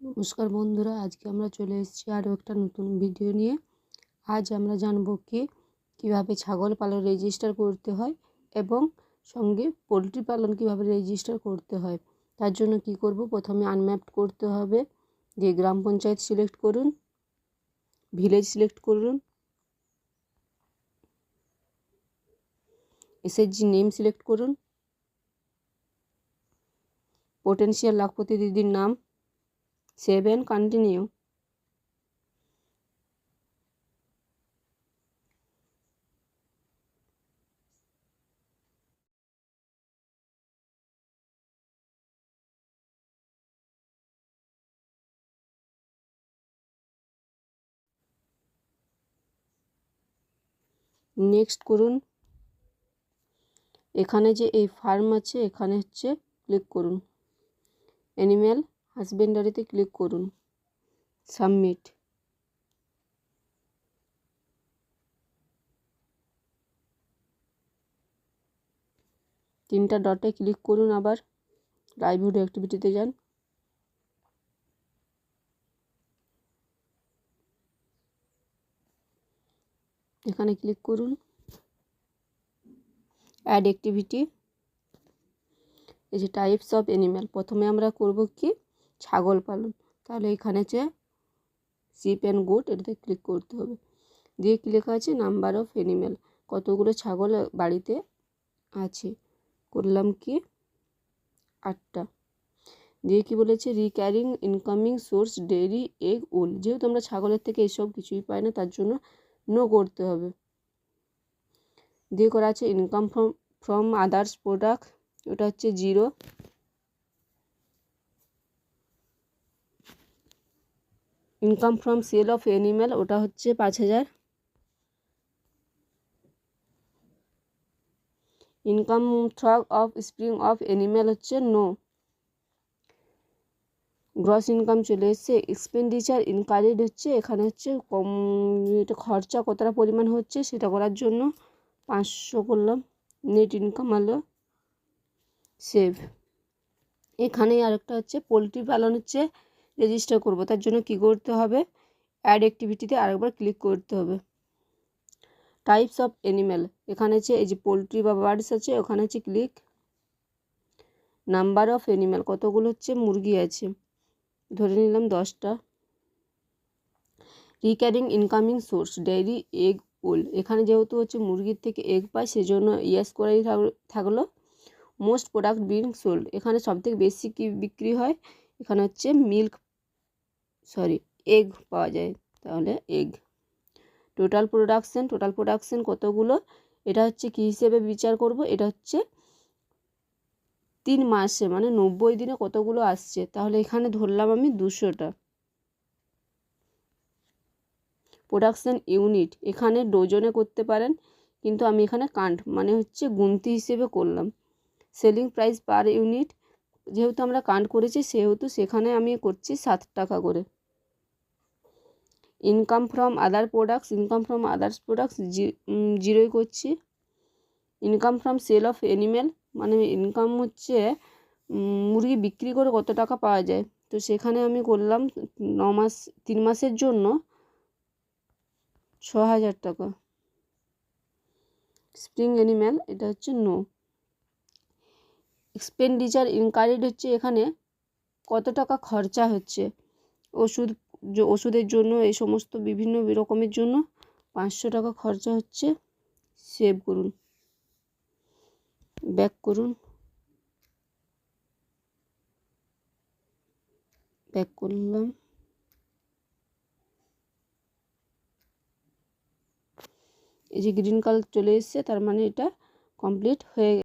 নমস্কার বন্ধুরা, আজকে আমরা চলে এসেছি আরও একটা নতুন ভিডিও নিয়ে। আজ আমরা জানব কি, কীভাবে ছাগল পালন রেজিস্টার করতে হয় এবং সঙ্গে পোলট্রি পালন কীভাবে রেজিস্টার করতে হয়, তার জন্য কি করব? প্রথমে আনম্যাপড করতে হবে দিয়ে গ্রাম পঞ্চায়েত সিলেক্ট করুন ভিলেজ সিলেক্ট করুন এসএসজি নেম সিলেক্ট করুন পোটেন্সিয়াল লাখপতি দিদির নাম সেভ অ্যান্ড কন্টিনিউ। নেক্সট করুন। এখানে যে এই ফার্ম আছে, এখানে হচ্ছে ক্লিক করুন। অ্যানিম্যাল হাজবেন্ডারিতে ক্লিক করুন। সাবমিট তিনটা ডটে ক্লিক করুন আবার। লাইভহুড অ্যাক্টিভিটিতে যান। এখানে ক্লিক করুন। অ্যাড অ্যাক্টিভিটি এই যে টাইপস অফ অ্যানিম্যাল প্রথমে আমরা করব কি? ছাগল পালন। তাহলে এখানে যে শিপ অ্যান্ড গুড এটাতে ক্লিক করতে হবে। দিয়ে কী লেখা আছে? নাম্বার অফ অ্যানিম্যাল কতগুলো ছাগল বাড়িতে আছে? করলাম কি? আটটা। দিয়ে কি বলেছে? Recurring incoming source dairy egg wool যেহেতু আমরা ছাগলের থেকে এসব কিছুই পাই না, তার জন্য নো করতে হবে। দিয়ে করা আছে income from from others product ওটা হচ্ছে zero income from sale of animal ওটা হচ্ছে পাঁচ হাজার। Income through offspring of animal হচ্ছে নো। গ্রস ইনকাম চলে এসছে এক্সপেন্ডিচার ইনকারিড হচ্ছে, এখানে হচ্ছে কম, এটা খরচা কতটা পরিমাণ হচ্ছে সেটা করার জন্য পাঁচশো করলাম নেট ইনকাম হলো সেভ এখানে আরেকটা হচ্ছে, পোলট্রি পালন হচ্ছে রেজিস্টার করব। তার জন্য কি করতে হবে? অ্যাড অ্যাক্টিভিটিতে আরেকবার ক্লিক করতে হবে। টাইপস অফ অ্যানিম্যাল এখানে হচ্ছে এই যে পোলট্রি বা বার্ডস আছে, ওখানে হচ্ছে ক্লিক নাম্বার অফ অ্যানিম্যাল কতগুলো হচ্ছে? মুরগি আছে। ধরে নিলাম দশটা। Recurring incoming source dairy egg wool এখানে যেহেতু হচ্ছে মুরগির থেকে এগ পায়, সেজন্য ইয়াস করাই থাকল। মোস্ট প্রোডাক্ট বিং সোল্ড এখানে সবথেকে বেশি কি বিক্রি হয়? এখানে হচ্ছে মিল্ক সরি এগ পাওয়া যায়। তাহলে egg total production total production কতগুলো? এটা হচ্ছে কী হিসেবে বিচার করব? এটা হচ্ছে তিন মাসে মানে নব্বই দিনে কতগুলো আসছে? তাহলে এখানে ধরলাম আমি দুশোটা। প্রোডাকশান ইউনিট এখানে ডোজনে করতে পারেন, কিন্তু আমি এখানে কান্ট মানে হচ্ছে গুনতি হিসেবে করলাম। সেলিং প্রাইস পার ইউনিট যেহেতু আমরা কান্ট করেছি, সেহেতু সেখানে আমি করছি সাত টাকা করে। Income from other products income from others products জিরোই করছি। Income from sale of animal মানে ইনকাম হচ্ছে মুরগি বিক্রি করে কত টাকা পাওয়া যায়। তো সেখানে আমি করলাম ন মাস, তিন মাসের জন্য ছ হাজার টাকা। স্প্রিং অ্যানিম্যাল এটা হচ্ছে নো এক্সপেন্ডিচার ইনকারিড হচ্ছে এখানে কত টাকা খরচা হচ্ছে? ওষুধ ওষুধের জন্য, এই সমস্ত বিভিন্ন রকমের জন্য পাঁচশো টাকা খরচা হচ্ছে। সেভ করুন। ব্যাক করুন। ব্যাক করলাম। এই যে গ্রিন কালার চলে এসছে, তার মানে এটা কমপ্লিট হয়ে